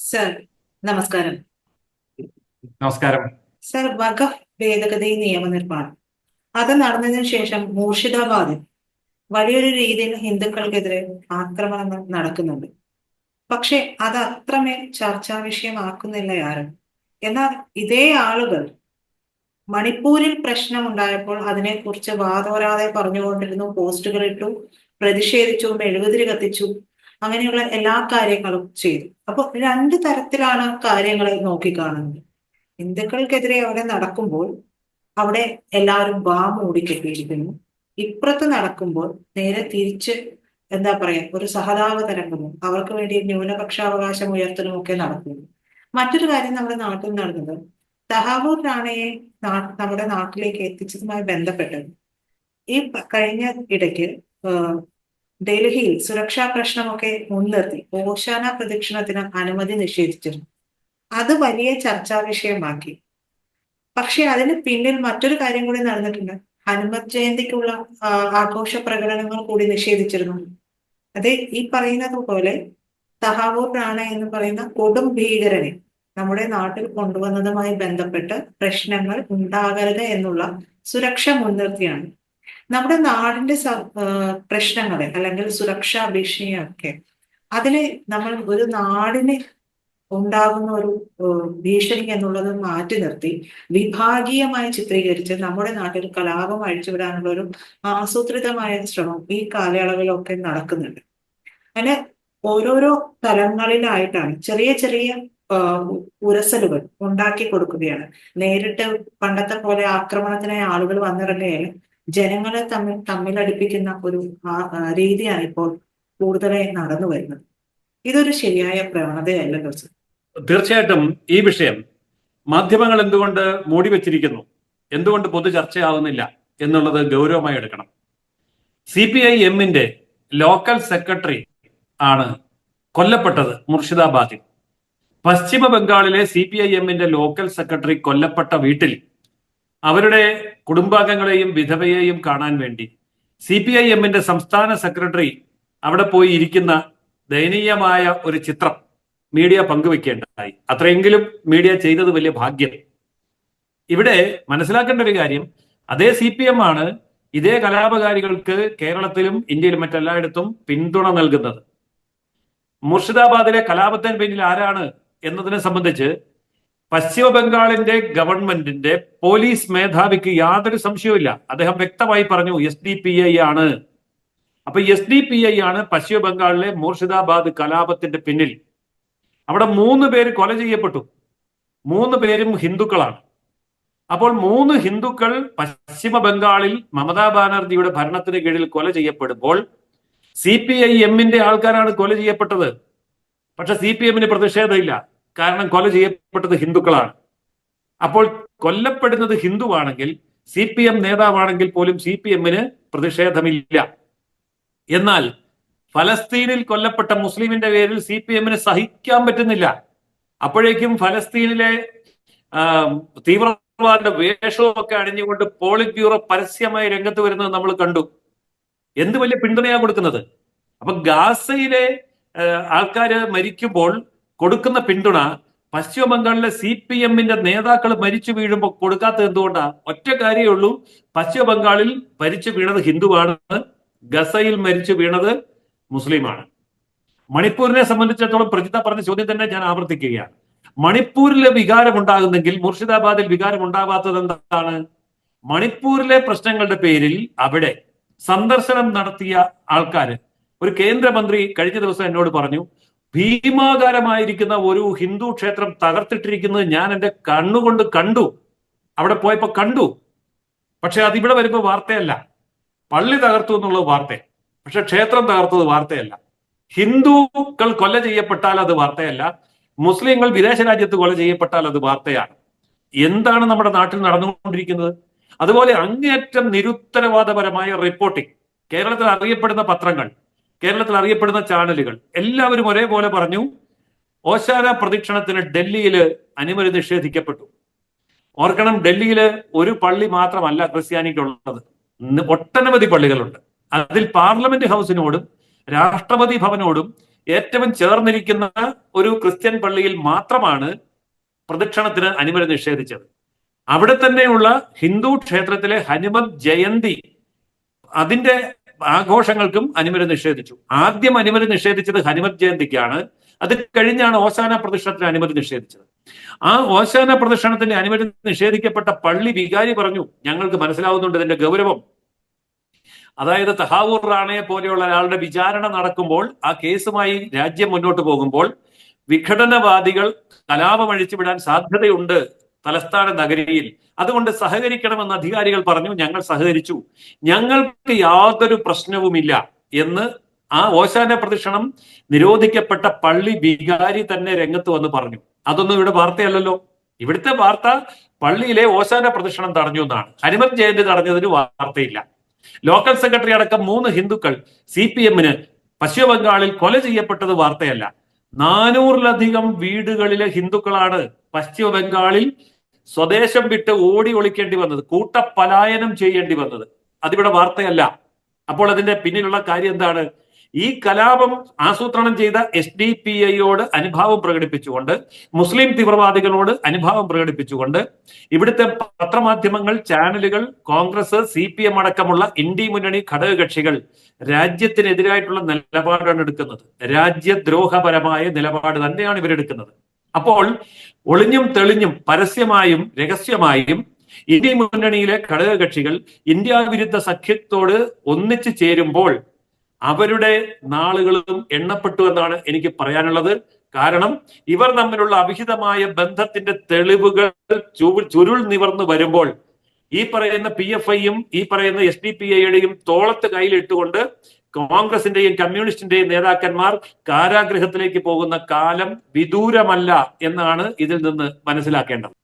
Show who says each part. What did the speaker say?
Speaker 1: Sir നമസ്കാരം.
Speaker 2: നമസ്കാരം.
Speaker 1: Sir വഖഫ് ഭേദഗതി നിയമനിർമ്മാണം. അത് നടന്നതിനു ശേഷം മൂർഷിദാബാദിൽ വലിയൊരു രീതിയിൽ ഹിന്ദുക്കൾക്കെതിരെ ആക്രമണങ്ങൾ നടക്കുന്നുണ്ട്. പക്ഷെ അത് അത്രമേൽ ചർച്ചാ വിഷയമാക്കുന്നില്ല ആരും. എന്നാൽ ഇതേ ആളുകൾ മണിപ്പൂരിൽ പ്രശ്നമുണ്ടായപ്പോൾ അതിനെക്കുറിച്ച് വാതോരാതെ പറഞ്ഞുകൊണ്ടിരുന്നു പോസ്റ്റുകൾ ഇട്ടു പ്രതിഷേധിച്ചു മെഴുകുതിരി കത്തിച്ചു അങ്ങനെയുള്ള എല്ലാ കാര്യങ്ങളും ചെയ്തു. അപ്പൊ രണ്ട് തരത്തിലാണ് കാര്യങ്ങളെ നോക്കിക്കാണുന്നത് ഹിന്ദുക്കൾക്കെതിരെ അവിടെ നടക്കുമ്പോൾ അവിടെ എല്ലാവരും വാ മൂടിക്കെട്ടിയിരിക്കുന്നു ഇപ്പുറത്ത് നടക്കുമ്പോൾ നേരെ തിരിച്ച് എന്താ പറയാ ഒരു സഹതാപ അവർക്ക് വേണ്ടി ന്യൂനപക്ഷാവകാശം ഉയർത്തലും ഒക്കെ നടക്കുന്നു. മറ്റൊരു കാര്യം നമ്മുടെ നാട്ടിൽ നടന്നത്. തഹാവൂർ റാണയെ നമ്മുടെ നാട്ടിലേക്ക് എത്തിച്ചതുമായി ബന്ധപ്പെട്ടത് ഈ കഴിഞ്ഞ ഇടയ്ക്ക് ഡൽഹിയിൽ സുരക്ഷാ പ്രശ്നമൊക്കെ മുൻനിർത്തി ഓശാന പ്രദക്ഷിണത്തിന് അനുമതി നിഷേധിച്ചിരുന്നു. അത് വലിയ ചർച്ചാ വിഷയമാക്കി. പക്ഷെ അതിന് പിന്നിൽ മറ്റൊരു കാര്യം കൂടി നടന്നിട്ടുണ്ട്. ഹനുമത് ജയന്തിക്കുള്ള ആഘോഷ പ്രകടനങ്ങൾ കൂടി നിഷേധിച്ചിരുന്നു. അത് ഈ പറയുന്നത് പോലെ തഹാവൂർ റാണ എന്ന് പറയുന്ന കൊടും ഭീകരനെ നമ്മുടെ നാട്ടിൽ കൊണ്ടുവന്നതുമായി ബന്ധപ്പെട്ട് പ്രശ്നങ്ങൾ ഉണ്ടാകരുത് എന്നുള്ള സുരക്ഷ മുൻനിർത്തിയാണ്. നമ്മുടെ നാടിന്റെ പ്രശ്നങ്ങളെ അല്ലെങ്കിൽ സുരക്ഷാ ഭീഷണിയൊക്കെ അതിനെ നമ്മൾ ഒരു നാടിനെ ഉണ്ടാകുന്ന ഒരു ഭീഷണി എന്നുള്ളത് മാറ്റി നിർത്തി വിഭാഗീയമായി ചിത്രീകരിച്ച് നമ്മുടെ നാട്ടിൽ കലാപം അഴിച്ചുവിടാനുള്ള ഒരു ആസൂത്രിതമായ ശ്രമം ഈ കാലയളവിലൊക്കെ നടക്കുന്നുണ്ട്. അങ്ങനെ ഓരോരോ തലങ്ങളിലായിട്ടാണ് ചെറിയ ചെറിയ ഉരസലുകൾ ഉണ്ടാക്കി കൊടുക്കുകയാണ്. നേരിട്ട് പണ്ടത്തെ പോലെ ആക്രമണത്തിനായി ആളുകൾ വന്നിറങ്ങുകയാണ് ജനങ്ങളെ തമ്മിൽ തമ്മിലടിപ്പിക്കുന്ന ഒരു രീതിയാണ് ഇപ്പോൾ കൂടുതലായി നടന്നു വരുന്നത്. ഇതൊരു ശരിയായ പ്രവണതയല്ലല്ലോ സർ
Speaker 2: തീർച്ചയായിട്ടും ഈ വിഷയം മാധ്യമങ്ങൾ എന്തുകൊണ്ട് മൂടി വെച്ചിരിക്കുന്നു എന്തുകൊണ്ട് പൊതു ചർച്ചയാവുന്നില്ല എന്നുള്ളത് ഗൗരവമായി എടുക്കണം. സി പി ഐ എമ്മിന്റെ ലോക്കൽ സെക്രട്ടറി ആണ് കൊല്ലപ്പെട്ടത് മുർഷിദാബാദിൽ. പശ്ചിമ ബംഗാളിലെ സി പി ഐ എമ്മിന്റെ ലോക്കൽ സെക്രട്ടറി കൊല്ലപ്പെട്ട വീട്ടിൽ അവരുടെ കുടുംബാംഗങ്ങളെയും വിധവയെയും കാണാൻ വേണ്ടി. സി പി ഐ എമ്മിന്റെ സംസ്ഥാന സെക്രട്ടറി അവിടെ പോയി ഇരിക്കുന്ന ദയനീയമായ ഒരു ചിത്രം മീഡിയ പങ്കുവെക്കേണ്ടതായി. അത്രയെങ്കിലും മീഡിയ ചെയ്തത് വലിയ ഭാഗ്യം. ഇവിടെ മനസ്സിലാക്കേണ്ട ഒരു കാര്യം അതേ സി പി എം ആണ് ഇതേ കലാപകാരികൾക്ക് കേരളത്തിലും ഇന്ത്യയിലും മറ്റെല്ലായിടത്തും പിന്തുണ നൽകുന്നത്. മുർഷിദാബാദിലെ കലാപത്തിന് പിന്നിൽ ആരാണ് എന്നതിനെ സംബന്ധിച്ച് പശ്ചിമ ബംഗാളിന്റെ ഗവൺമെന്റിന്റെ പോലീസ് മേധാവിക്ക് യാതൊരു സംശയവുമില്ല. അദ്ദേഹം വ്യക്തമായി പറഞ്ഞു എസ് ഡി പി ഐ ആണ്. അപ്പൊ എസ് ഡി പി ഐ ആണ് പശ്ചിമ ബംഗാളിലെ മൂർഷിദാബാദ് കലാപത്തിന്റെ പിന്നിൽ. അവിടെ മൂന്ന് പേര് കൊല ചെയ്യപ്പെട്ടു. മൂന്ന് പേരും ഹിന്ദുക്കളാണ്. അപ്പോൾ മൂന്ന് ഹിന്ദുക്കൾ പശ്ചിമ ബംഗാളിൽ മമതാ ബാനർജിയുടെ ഭരണത്തിന് കീഴിൽ കൊല ചെയ്യപ്പെടുമ്പോൾ സി പി ഐ എമ്മിന്റെ ആൾക്കാരാണ് കൊല ചെയ്യപ്പെട്ടത്. പക്ഷെ സി പി എമ്മിന് പ്രതിഷേധമില്ല. കാരണം കൊല ചെയ്യപ്പെട്ടത് ഹിന്ദുക്കളാണ്. അപ്പോൾ കൊല്ലപ്പെടുന്നത് ഹിന്ദുവാണെങ്കിൽ സി പി എം നേതാവാണെങ്കിൽ പോലും സി പി എമ്മിന് പ്രതിഷേധമില്ല. എന്നാൽ ഫലസ്തീനിൽ കൊല്ലപ്പെട്ട മുസ്ലിമിന്റെ പേരിൽ സി പി എമ്മിന് സഹിക്കാൻ പറ്റുന്നില്ല. അപ്പോഴേക്കും ഫലസ്തീനിലെ തീവ്രവാദിയുടെ വേഷവും ഒക്കെ അണിഞ്ഞുകൊണ്ട് പോളിറ്റ് ബ്യൂറോ പരസ്യമായി രംഗത്ത് വരുന്നത് നമ്മൾ കണ്ടു. എന്ത് വലിയ പിന്തുണയാണ് കൊടുക്കുന്നത്? അപ്പൊ ഗാസയിലെ ആൾക്കാര് മരിക്കുമ്പോൾ കൊടുക്കുന്ന പിന്തുണ പശ്ചിമ ബംഗാളിലെ സി പി എമ്മിന്റെ നേതാക്കൾ മരിച്ചു വീഴുമ്പോൾ കൊടുക്കാത്തത് എന്തുകൊണ്ടാ? ഒറ്റ കാര്യമേ ഉള്ളൂ. പശ്ചിമ ബംഗാളിൽ മരിച്ചു വീണത് ഹിന്ദുവാണ്. ഗസയിൽ മരിച്ചു വീണത് മുസ്ലിമാണ്. മണിപ്പൂരിനെ സംബന്ധിച്ചിടത്തോളം പ്രജിത പറഞ്ഞ ചോദ്യം തന്നെ ഞാൻ ആവർത്തിക്കുകയാണ്. മണിപ്പൂരിലെ വികാരം ഉണ്ടാകുന്നെങ്കിൽ മുർഷിദാബാദിൽ വികാരം ഉണ്ടാവാത്തത് എന്താണ്? മണിപ്പൂരിലെ പ്രശ്നങ്ങളുടെ പേരിൽ അവിടെ സന്ദർശനം നടത്തിയ ആൾക്കാര്. ഒരു കേന്ദ്രമന്ത്രി കഴിഞ്ഞ ദിവസം എന്നോട് പറഞ്ഞു ഭീമാകാരമായിരിക്കുന്ന ഒരു ഹിന്ദു ക്ഷേത്രം തകർത്തിട്ടിരിക്കുന്നത് ഞാൻ എന്റെ കണ്ണുകൊണ്ട് കണ്ടു. അവിടെ പോയപ്പോ കണ്ടു. പക്ഷെ അതിവിടെ ഇവിടെ വരുമ്പോ വാർത്തയല്ല. പള്ളി തകർത്തു എന്നുള്ളത് വാർത്ത. പക്ഷെ ക്ഷേത്രം തകർത്തത് വാർത്തയല്ല. ഹിന്ദുക്കൾ കൊല ചെയ്യപ്പെട്ടാൽ അത് വാർത്തയല്ല. മുസ്ലിങ്ങൾ വിദേശ രാജ്യത്ത് കൊല ചെയ്യപ്പെട്ടാൽ അത് വാർത്തയാണ്. എന്താണ് നമ്മുടെ നാട്ടിൽ നടന്നുകൊണ്ടിരിക്കുന്നത്? അതുപോലെ അങ്ങേറ്റം നിരുത്തരവാദപരമായ റിപ്പോർട്ടിംഗ് കേരളത്തിൽ അറിയപ്പെടുന്ന പത്രങ്ങൾ. കേരളത്തിൽ അറിയപ്പെടുന്ന ചാനലുകൾ എല്ലാവരും ഒരേപോലെ പറഞ്ഞു ഓശാന പ്രദക്ഷിണത്തിന് ഡൽഹിയിൽ അനുമതി നിഷേധിക്കപ്പെട്ടു. ഓർക്കണം ഡൽഹിയിൽ ഒരു പള്ളി മാത്രമല്ല ക്രിസ്ത്യാനിക്കുള്ളത്. ഒട്ടനവധി പള്ളികളുണ്ട്. അതിൽ പാർലമെന്റ് ഹൗസിനോടും രാഷ്ട്രപതി ഭവനോടും ഏറ്റവും ചേർന്നിരിക്കുന്ന ഒരു ക്രിസ്ത്യൻ പള്ളിയിൽ മാത്രമാണ് പ്രദക്ഷിണത്തിന് അനുമതി നിഷേധിച്ചത്. അവിടെ തന്നെയുള്ള ഹിന്ദു ക്ഷേത്രത്തിലെ ഹനുമത് ജയന്തി അതിന്റെ ആഘോഷങ്ങൾക്കും അനുമതി നിഷേധിച്ചു. ആദ്യം അനുമതി നിഷേധിച്ചത് ഹനുമത് ജയന്തിക്കാണ്. അത് കഴിഞ്ഞാണ് ഓശാന പ്രദക്ഷിണത്തിന് അനുമതി നിഷേധിച്ചത്. ആ ഓശാന പ്രദക്ഷിണത്തിന്റെ അനുമതി നിഷേധിക്കപ്പെട്ട പള്ളി വികാരി പറഞ്ഞു ഞങ്ങൾക്ക് മനസ്സിലാവുന്നുണ്ട് ഇതിന്റെ ഗൗരവം. അതായത് തഹാവൂർ റാണയെ പോലെയുള്ള ഒരാളുടെ വിചാരണ നടക്കുമ്പോൾ ആ കേസുമായി രാജ്യം മുന്നോട്ട് പോകുമ്പോൾ വിഘടനവാദികൾ കലാപം അഴിച്ചുവിടാൻ സാധ്യതയുണ്ട് തലസ്ഥാന നഗരിയിൽ. അതുകൊണ്ട് സഹകരിക്കണമെന്ന് അധികാരികൾ പറഞ്ഞു ഞങ്ങൾ സഹകരിച്ചു. ഞങ്ങൾക്ക് യാതൊരു പ്രശ്നവുമില്ല എന്ന് ആ ഓശാന പ്രദക്ഷിണം നിരോധിക്കപ്പെട്ട പള്ളി വികാരി തന്നെ രംഗത്ത് വന്ന് പറഞ്ഞു. അതൊന്നും ഇവിടെ വാർത്തയല്ലല്ലോ. ഇവിടുത്തെ വാർത്ത പള്ളിയിലെ ഓശാന പ്രദക്ഷിണം തടഞ്ഞു എന്നാണ്. ഹനുമൻ ജയന്തി തടഞ്ഞതിന് വാർത്തയില്ല. ലോക്കൽ സെക്രട്ടറി അടക്കം മൂന്ന് ഹിന്ദുക്കൾ സി പി എമ്മിന് പശ്ചിമ ബംഗാളിൽ കൊല ചെയ്യപ്പെട്ടത് വാർത്തയല്ല. നാനൂറിലധികം വീടുകളിലെ ഹിന്ദുക്കളാണ് പശ്ചിമ ബംഗാളിൽ സ്വദേശം വിട്ട് ഓടി ഒളിക്കേണ്ടി വന്നത് കൂട്ടപലായനം ചെയ്യേണ്ടി വന്നത്. അതിവിടെ വാർത്തയല്ല. അപ്പോൾ അതിന്റെ പിന്നിലുള്ള കാര്യം എന്താണ്? ഈ കലാപം ആസൂത്രണം ചെയ്ത എസ് ഡി പി ഐയോട് അനുഭാവം പ്രകടിപ്പിച്ചുകൊണ്ട് മുസ്ലിം തീവ്രവാദികളോട് അനുഭാവം പ്രകടിപ്പിച്ചുകൊണ്ട് ഇവിടുത്തെ പത്രമാധ്യമങ്ങൾ ചാനലുകൾ കോൺഗ്രസ് സി പി എം അടക്കമുള്ള ഇന്ത്യ മുന്നണി ഘടകകക്ഷികൾ രാജ്യത്തിനെതിരായിട്ടുള്ള നിലപാടാണ് എടുക്കുന്നത്. രാജ്യദ്രോഹപരമായ നിലപാട് തന്നെയാണ് ഇവരെടുക്കുന്നത് അപ്പോൾ ഒളിഞ്ഞും തെളിഞ്ഞും പരസ്യമായും രഹസ്യമായും ഇന്ത്യ മുന്നണിയിലെ ഘടകകക്ഷികൾ ഇന്ത്യ വിരുദ്ധ സഖ്യത്തോട് ഒന്നിച്ചു ചേരുമ്പോൾ അവരുടെ നാളുകളും എണ്ണപ്പെട്ടു എന്നാണ് എനിക്ക് പറയാനുള്ളത്. കാരണം ഇവർ തമ്മിലുള്ള അവിഹിതമായ ബന്ധത്തിന്റെ തെളിവുകൾ ചുരുൾ നിവർന്നു വരുമ്പോൾ ഈ പറയുന്ന പി എഫ് ഐയും ഈ പറയുന്ന എസ് ഡി പി ഐയുടെയും തോളത്ത് കയ്യിലിട്ടുകൊണ്ട് കോൺഗ്രസിന്റെയും കമ്മ്യൂണിസ്റ്റിന്റെയും നേതാക്കന്മാർ കാരാഗ്രഹത്തിലേക്ക് പോകുന്ന കാലം വിദൂരമല്ല എന്നാണ് ഇതിൽ നിന്ന് മനസ്സിലാക്കേണ്ടത്.